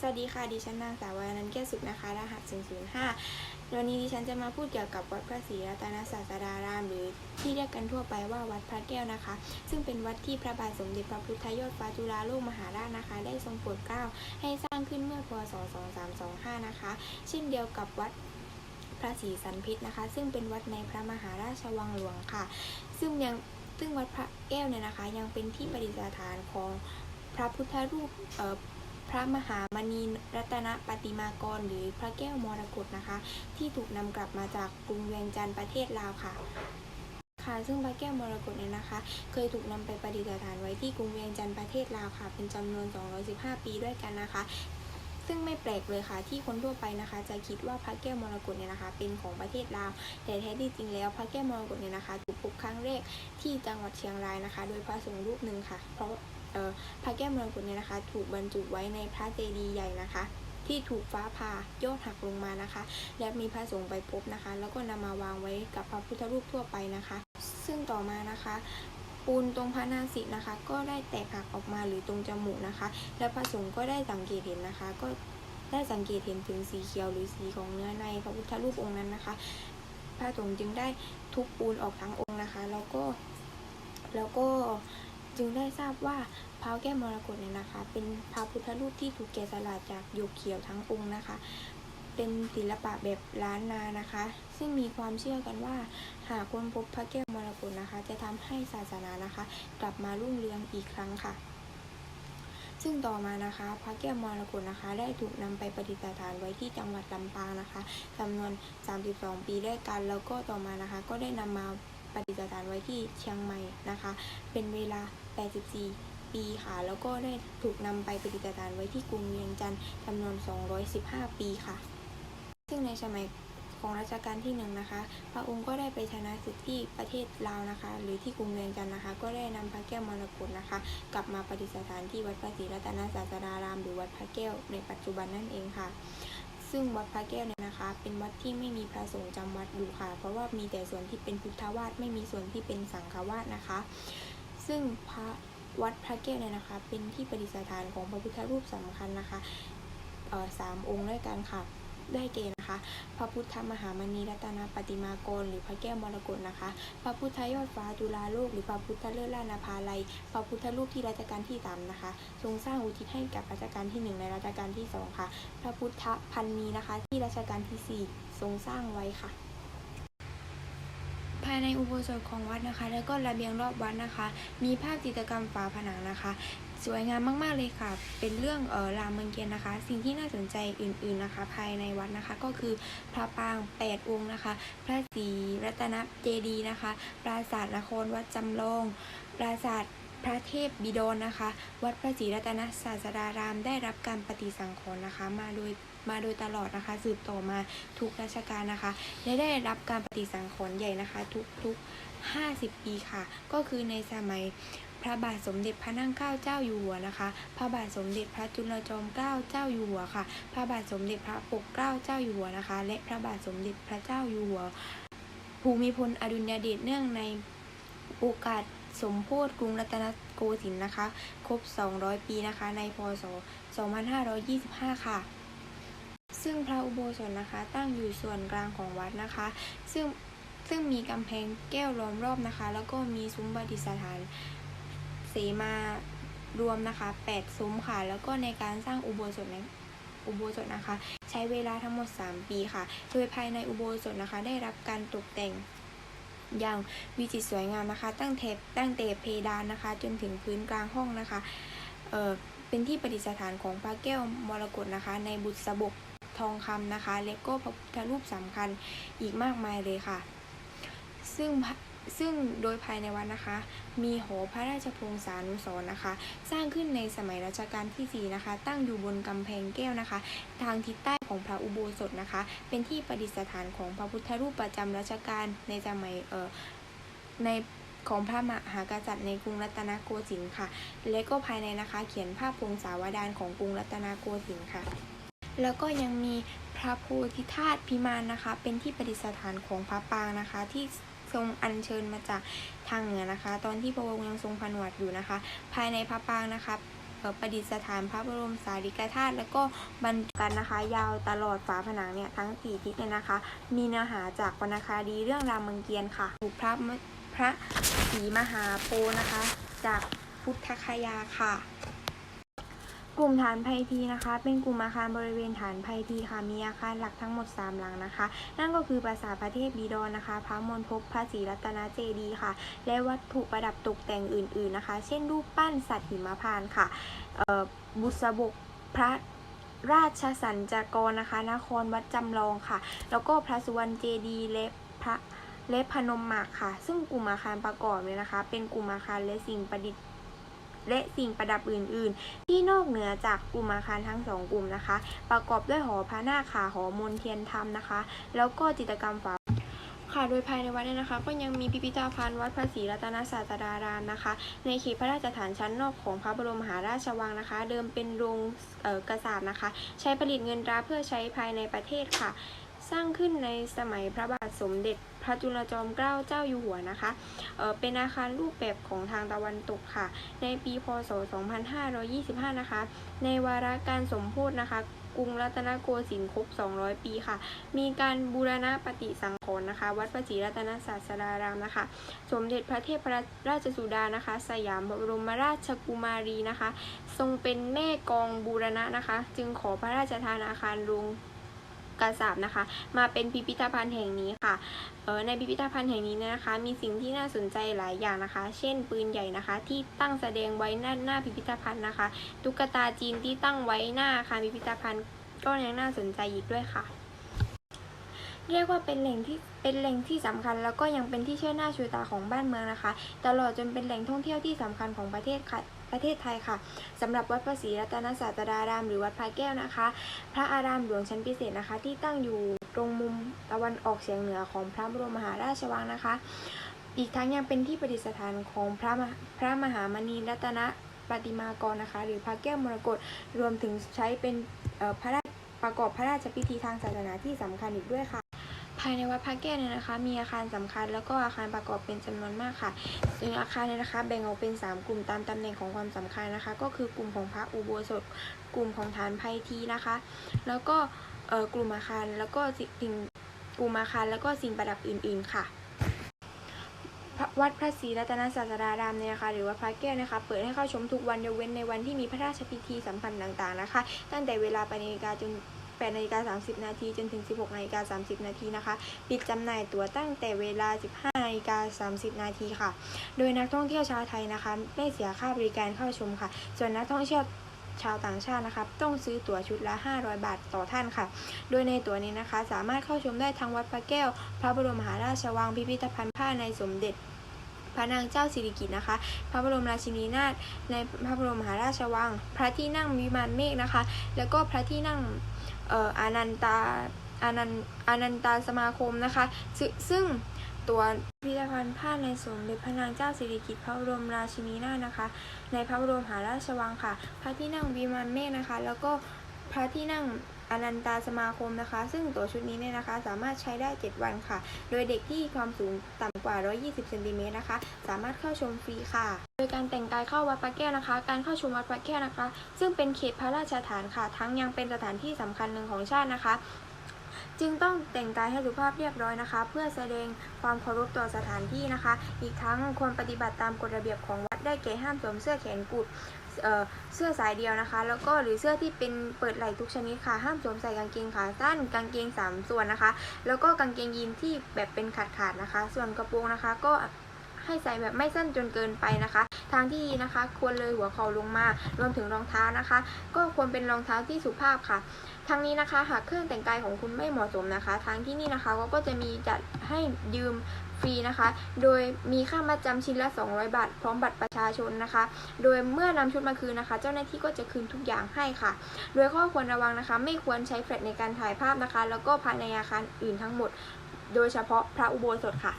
สวัสดีค่ะ ดิฉันนางสาววานันแก้วสุขนะคะ รหัส 005 วันนี้ดิฉันจะมาพูดเกี่ยวกับวัดพระศรีรัตนศาสดาราม หรือที่เรียกกันทั่วไปว่าวัดพระแก้วนะคะ ซึ่งเป็นวัดที่พระบาทสมเด็จพระพุทธยอดฟ้าจุฬาโลกมหาราชนะคะ ได้ทรงโปรดเกล้าให้สร้างขึ้นเมื่อพศ 2325 นะคะ เช่นเดียวกับวัดพระศรีสันพิษนะคะ ซึ่งเป็นวัดในพระมหาราชวังหลวงค่ะ ซึ่งยังซึ่งวัดพระแก้วเนี่ยนะคะ ยังเป็นที่ประดิษฐานของพระพุทธรูปเอ่อ พระมหามณีรัตนปฏิมากร หรือพระแก้วมรกตนะคะ ที่ถูกนำกลับมาจากกรุงเวียงจันทร์ประเทศลาวค่ะค่ะซึ่งพระแก้วมรกตเนี่ยนะคะ เคยถูกนำไปประดิษฐานไว้ที่กรุงเวียงจันทร์ประเทศลาวค่ะ เป็นจำนวน 215 ปีด้วยกันนะคะ ซึ่งไม่แปลกเลยค่ะ ที่คนทั่วไปนะคะ จะคิดว่าพระแก้วมรกตเนี่ยนะคะ เป็นของประเทศลาว แต่แท้ที่จริงแล้วพระแก้วมรกตเนี่ยนะคะ ถูกพบครั้งแรกที่จังหวัดเชียงรายนะคะ โดยพระสงฆ์รูปหนึ่งค่ะ เพราะ พระแก้วมรกตเนี่ยนะคะ ถูกบรรจุไว้ในพระเจดีย์ใหญ่นะคะ ที่ถูกฟ้าผ่ายอดหักลงมานะคะ และมีพระสงฆ์ไปพบนะคะ แล้วก็นำมาวางไว้กับพระพุทธรูปทั่วไปนะคะ ซึ่งต่อมานะคะปูนตรงพระนาสิกนะคะ ก็ได้แตกหักออกมาหรือตรงจมูกนะคะ และพระสงฆ์ก็ได้สังเกตเห็นนะคะ ก็ได้สังเกตเห็นถึงสีเขียวหรือสีของเนื้อในพระพุทธรูปองค์นั้นนะคะ พระสงฆ์จึงได้ทุบปูนออกทั้งองค์นะคะ แล้วก็แล้วก็ จึงได้ทราบว่าพระแก้วมรกตเนี่ยนะคะ เป็นพระพุทธรูปที่ถูกแกะสลักจากหยกเขียวทั้งองค์นะคะ เป็นศิลปะแบบล้านนานะคะ ซึ่งมีความเชื่อกันว่า หากคนพบพระแก้วมรกตนะคะ จะทำให้ศาสนานะคะ กลับมารุ่งเรืองอีกครั้งค่ะ ซึ่งต่อมานะคะ พระแก้วมรกตนะคะ ได้ถูกนำไปประดิษฐานไว้ที่จังหวัดลำปางนะคะจำนวน 32 ปีด้วยกัน แล้วก็ต่อมานะคะ ก็ได้นำมาประดิษฐานไว้ที่เชียงใหม่นะคะ เป็นเวลา 84 ปีค่ะ แล้วก็ได้ถูกนำไปประดิษฐานไว้ที่กรุงเวียงจันทร์จำนวน 215 ปีค่ะ ซึ่งในสมัยของรัชกาลที่หนึ่งนะคะ พระองค์ก็ได้ไปชนะศึกที่ประเทศลาวนะคะ หรือที่กรุงเวียงจันทร์นะคะ ก็ได้นำพระแก้วมรกตนะคะ กลับมาประดิษฐานที่วัดพระศรีรัตนศาสดาราม หรือวัดพระแก้วในปัจจุบันนั่นเองค่ะ ซึ่งวัดพระแก้วเนี่ยนะคะ เป็นวัดที่ไม่มีพระสงฆ์จำวัดอยู่ค่ะ เพราะว่ามีแต่ส่วนที่เป็นพุทธวาสไม่มีส่วนที่เป็นสังฆวาสนะคะ ซึ่งพระวัดพระแก้วเนี่ยนะคะ เป็นที่ประดิษฐานของพระพุทธรูปสำคัญนะคะสามองค์ด้วยกันค่ะ ได้แก่นะคะ พระพุทธมหามณีรัตนปฏิมากร หรือพระแก้วมรกตนะคะ พระพุทธยอดฟ้าจุฬาโลก หรือพระพุทธเลิศลานาภาลัย พระพุทธรูปที่รัชกาลที่สามนะคะ ทรงสร้างอุทิศให้กับรัชกาลที่หนึ่งในรัชกาลที่สองค่ะ พระพุทธพันนีนะคะ ที่รัชกาลที่สี่ทรงสร้างไว้ค่ะ ภายในอุโบสถของวัดนะคะ แล้วก็ระเบียงรอบวัดนะคะ มีภาพจิตรกรรมฝาผนังนะคะ สวยงามมากๆเลยค่ะ เป็นเรื่องเออรามเมืองเกียนนะคะ สิ่งที่น่าสนใจอื่นๆนะคะ ภายในวัดนะคะก็คือพระปาง 8 องค์นะคะ พระศรีรัตนเจดีย์นะคะ ปราสาทนครวัดจำลอง ปราสาทพระเทพบิดรนะคะ วัดพระศรีรัตนศาสดารามได้รับการปฏิสังขรณ์นะคะ มาโดย มาโดยตลอดนะคะ สืบต่อมาทุกราชการนะคะ และได้รับการปฏิสังขรณ์ใหญ่นะคะ ทุกทุก50 ปีค่ะ ก็คือในสมัยพระบาทสมเด็จพระนั่งเกล้าเจ้าอยู่หัวนะคะ พระบาทสมเด็จพระจุลจอมเกล้าเจ้าอยู่หัวค่ะ พระบาทสมเด็จพระปกเกล้าเจ้าอยู่หัวนะคะ และพระบาทสมเด็จพระเจ้าอยู่หัว ภูมิพลอดุลยเดชเนื่องในโอกาสสมโพธิกรุงรัตนโกสินทร์นะคะ ครบ 200 ปีนะคะ ในพศ 2525 ค่ะ ซึ่งพระอุโบสถนะคะ ตั้งอยู่ส่วนกลางของวัดนะคะ ซึ่งซึ่งมีกำแพงแก้วล้อมรอบนะคะ แล้วก็มีซุ้มประดิษฐานเสมารวมนะคะ 8 ซุ้มค่ะ แล้วก็ในการสร้างอุโบสถในอุโบสถนะคะ ใช้เวลาทั้งหมด 3 ปีค่ะ โดยภายในอุโบสถนะคะ ได้รับการตกแต่งอย่างวิจิตรสวยงามนะคะ ตั้งแต่ตั้งแต่เพดานนะคะ จนถึงพื้นกลางห้องนะคะ เออเป็นที่ประดิษฐานของพระแก้วมรกตนะคะ ในบุษบก ทองคำนะคะ และก็พระพุทธรูปสำคัญอีกมากมายเลยค่ะ ซึ่งซึ่งโดยภายในวัดนะคะ มีหอพระราชพงศานุสร์นะคะ สร้างขึ้นในสมัยรัชกาลที่ 4 นะคะ ตั้งอยู่บนกำแพงแก้วนะคะ ทางทิศใต้ของพระอุโบสถนะคะ เป็นที่ประดิษฐานของพระพุทธรูปประจำรัชกาลในสมัยเอ่อในของพระมหากษัตริย์ในกรุงรัตนโกสินทร์ค่ะ และก็ภายในนะคะ เขียนภาพพงศาวดารของกรุงรัตนโกสินทร์ค่ะ แล้วก็ยังมีพระโพธิธาตุพิมานนะคะ เป็นที่ประดิษฐานของพระปางนะคะ ที่ทรงอัญเชิญมาจากทางเหนือนะคะ ตอนที่พระองค์ยังทรงผนวดอยู่นะคะ ภายในพระปางนะคะประดิษฐานพระบรมสารีริกธาตุแล้วก็บรรจุกันนะคะ ยาวตลอดฝาผนังเนี่ยทั้งสี่ทิศเนี่ยนะคะ มีเนื้อหาจากวรรณคดีเรื่องรามเกียรติ์ค่ะถูกพระพระศรีมหาโพธิ์นะคะ จากพุทธคยาค่ะ กลุ่มฐานไพทีนะคะ เป็นกลุ่มอาคารบริเวณฐานไพทีค่ะ มีอาคารหลักทั้งหมด 3 หลังนะคะ นั่นก็คือปราสาทพระเทพบีดรนะคะ พระมณฑปพระศรีรัตนเจดีย์ค่ะ และวัตถุประดับตกแต่งอื่น ๆนะคะ เช่นรูปปั้นสัตว์หิมพานต์ค่ะบุษบกพระราชสัญจกรนะคะ นครวัดจำลองค่ะ แล้วก็พระสุวรรณเจดีย์และพระและพนมหมากค่ะ ซึ่งกลุ่มอาคารประกอบเนี่ยนะคะ เป็นกลุ่มอาคารและสิ่งประดิษฐ์ และสิ่งประดับอื่น ๆ ที่นอกเหนือจากกลุ่มอาคารทั้งสองกลุ่มนะคะ ประกอบด้วยหอพระนาคค่ะหอมนเทียนธรรมนะคะ แล้วก็จิตรกรรมฝาค่ะโดยภายในวัดเนี่ยนะคะ ก็ยังมีพิพิธภัณฑ์วัดพระศรีรัตนศาสดารามนะคะ ในเขตพระราชฐานชั้นนอกของพระบรมมหาราชวังนะคะ เดิมเป็นโรงกระสาบนะคะ ใช้ผลิตเงินตราเพื่อใช้ภายในประเทศค่ะ สร้างขึ้นในสมัยพระบาทสมเด็จ ระจุลจอมเกล้าเจ้าอยู่หัวนะคะเเป็นอาคารรูปแบบของทางตะวันตกค่ะ ในปีพศ 2525 นะคะ ในวาระการสมโพธนะคะกรุงรัตนโกสินทร์ครบ 200 ปีค่ะ มีการบูรณะปฏิสังขรณ์นะคะ วัดพระศรีรัตนศาสดารามนะคะ สมเด็จพระเทพราชสุดานะคะ สยามบรมราชกุมารีนะคะ ทรงเป็นแม่กองบูรณะนะคะ จึงขอพระราชทานอาคารโรง กระสาบนะคะ มาเป็นพิพิธภัณฑ์แห่งนี้ค่ะในพิพิธภัณฑ์แห่งนี้นะคะ มีสิ่งที่น่าสนใจหลายอย่างนะคะ เช่น ปืนใหญ่นะคะ ที่ตั้งแสดงไว้หน้าหน้าพิพิธภัณฑ์นะคะ ตุ๊กตาจีนที่ตั้งไว้หน้าอาคารพิพิธภัณฑ์ก็ยังน่าสนใจอีกด้วยค่ะ เรียกว่าเป็นแหล่งที่เป็นแหล่งที่สำคัญ แล้วก็ยังเป็นที่เชื่อหน้าชูตาของบ้านเมืองนะคะ ตลอดจนเป็นแหล่งท่องเที่ยวที่สำคัญของประเทศค่ะ ประเทศไทยค่ะสำหรับวัดพระศรีรัตนศาสดาราม หรือวัดพระแก้วนะคะ พระอารามหลวงชั้นพิเศษนะคะ ที่ตั้งอยู่ตรงมุมตะวันออกเฉียงเหนือของพระบรมมหาราชวังนะคะ อีกทั้งยังเป็นที่ประดิษฐานของพระพระมหามณีรัตนปฏิมากรนะคะ หรือพระแก้วมรกตรวมถึงใช้เป็นพระราชประกอบพระราชพิธีทางศาสนาที่สำคัญอีกด้วยค่ะ ภายในวัดพระแก้วเนี่ยนะคะ มีอาคารสำคัญแล้วก็อาคารประกอบเป็นจำนวนมากค่ะโดยอาคารเนี่ยนะคะ แบ่งออกเป็น 3 กลุ่มตามตำแหน่งของความสำคัญนะคะ ก็คือกลุ่มของพระอุโบสถ กลุ่มของฐานไพทีนะคะ แล้วก็กลุ่มอาคารแล้วก็สิ่งกลุ่มอาคารแล้วก็สิ่งประดับอื่น ๆ ค่ะวัดพระศรีรัตนศาสดารามเนี่ยนะคะหรือว่าพระแก้วนะคะ เปิดให้เข้าชมทุกวันยกเว้นในวันที่มีพระราชพิธีสำคัญต่างๆนะคะ ตั้งแต่เวลา8นาฬิกาจน 8นาฬิกา30 นาทีจนถึง 16นาฬิกา30 นาทีนะคะ ปิดจำหน่ายตั๋วตั้งแต่เวลา 15นาฬิกา30 นาทีค่ะ โดยนักท่องเที่ยวชาวไทยนะคะ ไม่เสียค่าบริการเข้าชมค่ะ ส่วนนักท่องเที่ยวชาวต่างชาตินะคะต้องซื้อตั๋วชุดละ 500 บาทต่อท่านค่ะ โดยในตั๋วนี้นะคะ สามารถเข้าชมได้ทั้งวัดพระแก้ว พระบรมมหาราชวังพิพิธภัณฑ์ผ้าในสมเด็จพระนางเจ้าสิริกิติ์นะคะ พระบรมราชินีนาถในพระบรมมหาราชวัง พระที่นั่งวิมานเมฆนะคะ แล้วก็พระที่นั่ง อานันตาอานันอานันตาสมาคมนะคะ ซึ่งตัวพิพิธภัณฑ์ผ้าในสมเด็จพระนางเจ้าสิริกิติ์พระบรมราชินีนาถนะคะ ในพระบรมมหาราชวังค่ะ พระที่นั่งวิมานเมฆนะคะ แล้วก็พระที่นั่ง อนันตาสมาคมนะคะ ซึ่งตัวชุดนี้เนี่ยนะคะ สามารถใช้ได้ 7 วันค่ะ โดยเด็กที่ความสูงต่ำกว่า 120เซนติเมตรนะคะ สามารถเข้าชมฟรีค่ะ โดยการแต่งกายเข้าวัดพระแก้วนะคะ การเข้าชมวัดพระแก้วนะคะ ซึ่งเป็นเขตพระราชฐานค่ะ ทั้งยังเป็นสถานที่สำคัญหนึ่งของชาตินะคะจึงต้องแต่งกายให้สุภาพเรียบร้อยนะคะ เพื่อแสดงความเคารพต่อสถานที่นะคะ อีกทั้งควรปฏิบัติตามกฎระเบียบของวัดได้แก่ห้ามสวมเสื้อแขนกุด เสื้อสายเดียวนะคะ แล้วก็หรือเสื้อที่เป็นเปิดไหล่ทุกชนิดค่ะ ห้ามสวมใส่กางเกงขาสั้น กางเกงสามส่วนนะคะ แล้วก็กางเกงยีนที่แบบเป็นขาดขาดๆนะคะ ส่วนกระโปรงนะคะ ก็ให้ใส่แบบไม่สั้นจนเกินไปนะคะ ทางที่ดีนะคะ ควรเลยหัวเข่าลงมา รวมถึงรองเท้านะคะ ก็ควรเป็นรองเท้าที่สุภาพค่ะทั้งนี้นะคะหากเครื่องแต่งกายของคุณไม่เหมาะสมนะคะ ทางที่นี่นะคะก็ก็จะมีจัดให้ยืมฟรีนะคะ โดยมีค่ามาจำชิ้นละ 200 บาท พร้อมบัตรประชาชนนะคะ โดยเมื่อนำชุดมาคืนนะคะ เจ้าหน้าที่ก็จะคืนทุกอย่างให้ค่ะ โดยข้อควรระวังนะคะ ไม่ควรใช้แฟลชในการถ่ายภาพนะคะ แล้วก็ภายในอาคารอื่นทั้งหมด โดยเฉพาะพระอุโบสถค่ะ